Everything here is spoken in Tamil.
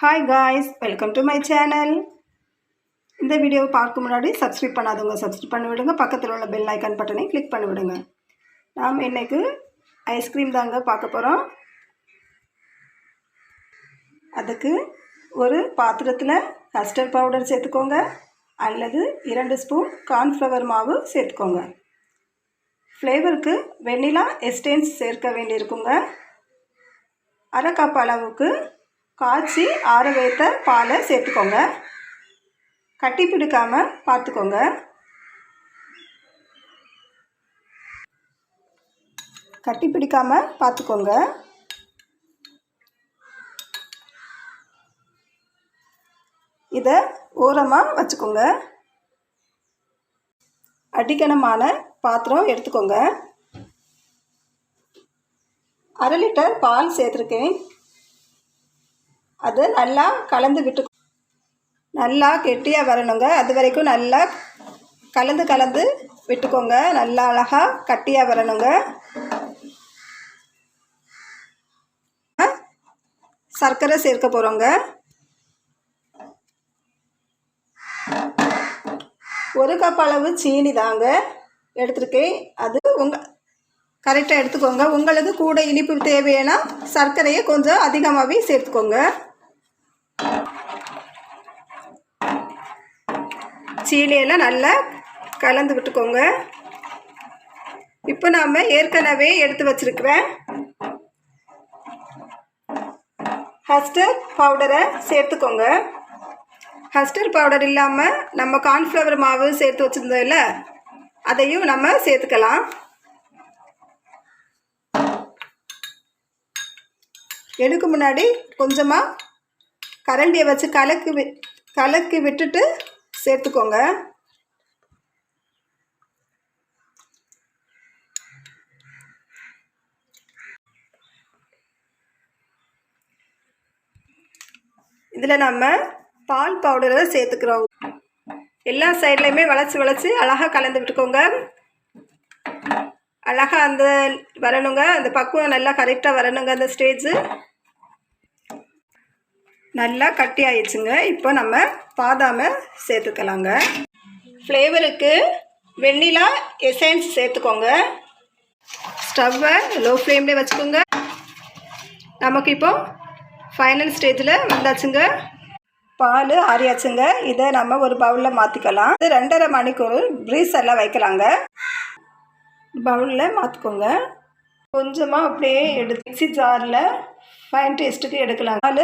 Hi guys welcome to my channel இந்த வீடியோவை பார்க்க முன்னாடி சப்ஸ்கிரைப் பண்ணாதவங்க சப்ஸ்கிரைப் பண்ணி விடுங்க பக்கத்தில் உள்ள பெல் ஐக்கான் பட்டனை கிளிக் பண்ணி விடுங்க நாம் இன்றைக்கு ஐஸ்கிரீம் தாங்க பார்க்க போகிறோம் அதுக்கு ஒரு பாத்திரத்தில் கஸ்டர்ட் பவுடர் சேர்த்துக்கோங்க. அல்லது இரண்டு ஸ்பூன் கார்ன்ஃப்ளவர் மாவு சேர்த்துக்கோங்க. ஃப்ளேவருக்கு வெண்ணிலா எஸ்டேன்ஸ் சேர்க்க வேண்டியிருக்குங்க. அரை கப் அளவுக்கு காய்ச்சி ஆற வைத்த பாலை சேர்த்துக்கோங்க. கட்டி பிடிக்காமல் பார்த்துக்கோங்க. கட்டி பிடிக்காமல் பார்த்துக்கோங்க. இதை ஓரமாக வச்சுக்கோங்க. அடிக்கணமான பாத்திரம் எடுத்துக்கோங்க. அரை லிட்டர் பால் சேர்த்துருக்கேன். அது நல்லா கலந்து விட்டு நல்லா கெட்டியாக வரணுங்க. அது வரைக்கும் நல்லா கலந்து கலந்து விட்டுக்கோங்க. நல்லா அழகாக கட்டியாக வரணுங்க. சர்க்கரை சேர்க்க போகிறோங்க ஒரு கப் அளவு சீனி தாங்க எடுத்துருக்கேன். அது உங்கள் கரெக்டாக எடுத்துக்கோங்க. உங்களுக்கு கூட இனிப்பு தேவையான சர்க்கரையை கொஞ்சம் அதிகமாகவே சேர்த்துக்கோங்க. சீனியெல்லாம் நல்லா கலந்து விட்டுக்கோங்க. இப்போ நாம் ஏற்கனவே எடுத்து வச்சுருக்குறேன் ஹஸ்டர் பவுடரை சேர்த்துக்கோங்க. ஹஸ்டர் பவுடர் இல்லாமல் நம்ம கார்ன்ஃப்ளவர் மாவு சேர்த்து வச்சுருந்தோம்ல அதையும் நம்ம சேர்த்துக்கலாம். எடுக்க முன்னாடி கொஞ்சமாக கரண்டியை வச்சு கலக்கி வி கலக்கி விட்டுட்டு சேர்த்துக்கோங்க. இதில் நம்ம பால் பவுடரை சேர்த்துக்கிறோம். எல்லா சைட்லையுமே வளைச்சி வளைச்சி அழகாக கலந்து விட்டுக்கோங்க. அழகாக அந்த வரணுங்க. அந்த பக்குவம் நல்லா கரெக்டாக வரணுங்க அந்த ஸ்டேஜு நல்லா கட்டி ஆயிடுச்சுங்க. இப்போ நம்ம பாதாமை சேர்த்துக்கலாங்க. ஃப்ளேவருக்கு வெண்ணிலா எசன்ஸ் சேர்த்துக்கோங்க. ஸ்டவ்வை லோ ஃப்ளேம்லேயே வச்சுக்கோங்க. நமக்கு இப்போ ஃபைனல் ஸ்டேஜில் வந்தாச்சுங்க. பால் ஆறியாச்சுங்க. இதை நம்ம ஒரு பவுலில் மாற்றிக்கலாம் இது ரெண்டரை மணிக்கூர் ப்ரீஸ் எல்லாம் வைக்கலாங்க. பவுலில் மாற்றிக்கோங்க கொஞ்சமாக அப்படியே எடுத்து மிக்சி ஜாரில் ஃபைன் டேஸ்ட்டுக்கு எடுக்கலாம். பால்